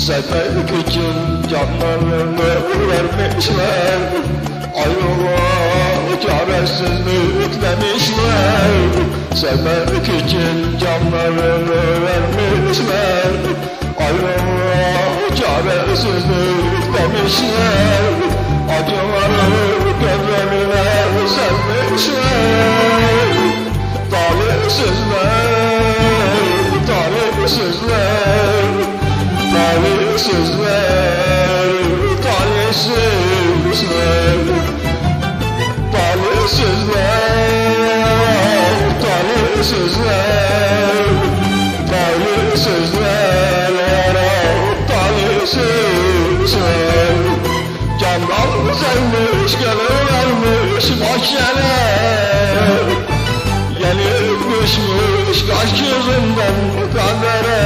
Sevmek için canlarını vermişler. Ayrılığa çaresizlik demişler. Sevmek için canlarını vermişler. Ayrılığa çaresizlik demişler talihsizler Talihsizler, talihsizler Talihsizler, talihsizler Candan sevmiş, gönül vermiş yere Yeni düşmüş kaş yüzünden kadere